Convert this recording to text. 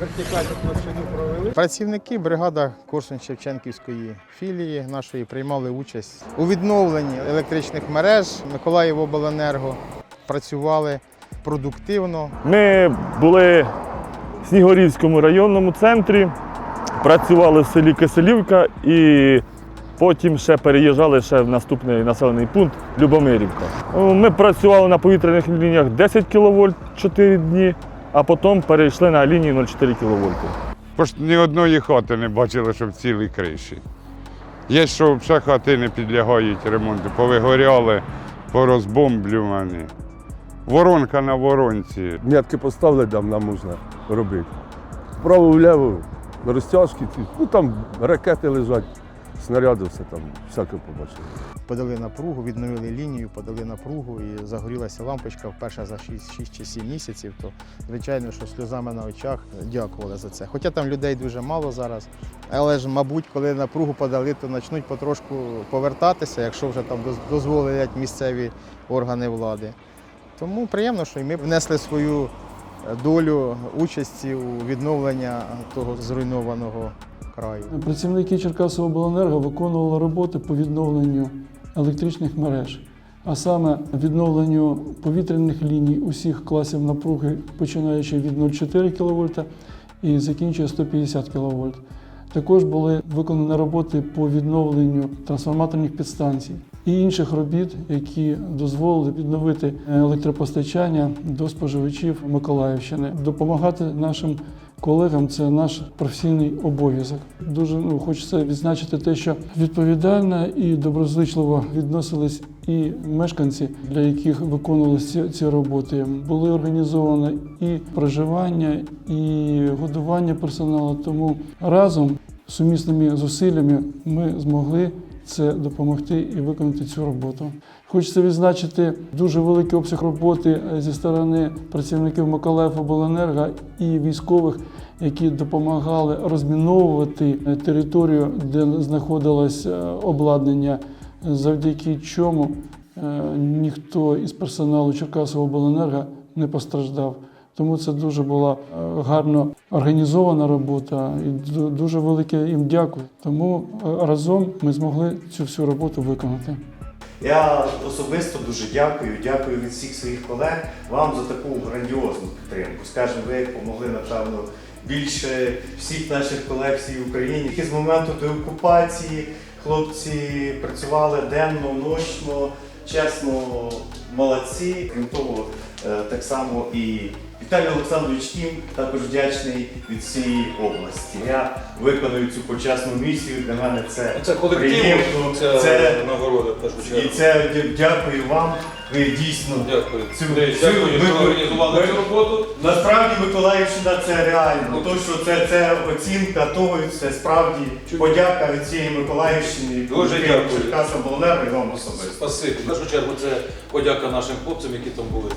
Вертикальну площину провели. Працівники бригада Корсунь-Шевченківської філії нашої приймали участь у відновленні електричних мереж Миколаївобленерго. Працювали продуктивно. Ми були в Снігурівському районному центрі, працювали в селі Киселівка і потім ще переїжджали ще в наступний населений пункт Любомирівка. Ми працювали на повітряних лініях 10 кВт 4 дні, а потім перейшли на лінії 0,4 кВт. Бо ні одної хати не бачили, що в цілій криші. Є, що взагалі хати не підлягають ремонту, повигоряли, порозбомблювані. Воронка на воронці. Метки поставили, там нам можна робити. Вправо-вліво, розтяжки, ну там ракети лежать, снаряди, все там, всяке побачили. Подали напругу, відновили лінію, подали напругу і загорілася лампочка вперше за 6, 6 чи 7 місяців. То звичайно, що сльозами на очах дякували за це. Хоча там людей дуже мало зараз. Але ж, мабуть, коли напругу подали, то почнуть потрошку повертатися, якщо вже там дозволять місцеві органи влади. Тому приємно, що і ми внесли свою долю участі у відновлення того зруйнованого краю. Працівники Черкасовобленерго виконували роботи по відновленню електричних мереж, а саме відновленню повітряних ліній усіх класів напруги, починаючи від 0,4 кВт і закінчуючи 150 кВт. Також були виконані роботи по відновленню трансформаторних підстанцій і інших робіт, які дозволили відновити електропостачання до споживачів Миколаївщини, допомагати нашим колегам це наш професійний обов'язок. Дуже ну, хочеться відзначити те, що відповідально і доброзичливо відносились і мешканці, для яких виконувалися ці, ці роботи. Були організовані і проживання, і годування персоналу. Тому разом сумісними зусиллями ми змогли це допомогти і виконати цю роботу. Хочеться відзначити дуже великий обсяг роботи зі сторони працівників Миколаївобленерго і військових, які допомагали розміновувати територію, де знаходилось е, обладнання, завдяки чому е, ніхто із персоналу Черкасовобленерго не постраждав. Тому це дуже була е, гарно організована робота і дуже велике їм дякую. Тому е, разом ми змогли цю всю роботу виконати. Я особисто дуже дякую, дякую від всіх своїх колег вам за таку грандіозну підтримку. Скажімо, ви допомогли, напевно, більше всіх наших колег всій Україні, які з моменту деокупації хлопці працювали денно, ночно, чесно, молодці. Крім того, так само і Віталій Олександрович Кім також вдячний від всієї області. Я виконую цю почесну місію. Для мене це, Це приємно. це, Це нагорода і це дякую вам. Ви дійсно Дякую. Цю- Дякую, цю- що ми- організували ми- цю роботу. насправді Миколаївщина це реально. То, що це, це оцінка того, це справді подяка від цієї Миколаївщини. Дуже дякую. Черкаса Болонерго і вам особисто. Спасибі. В першу чергу це подяка нашим хлопцям, які там були.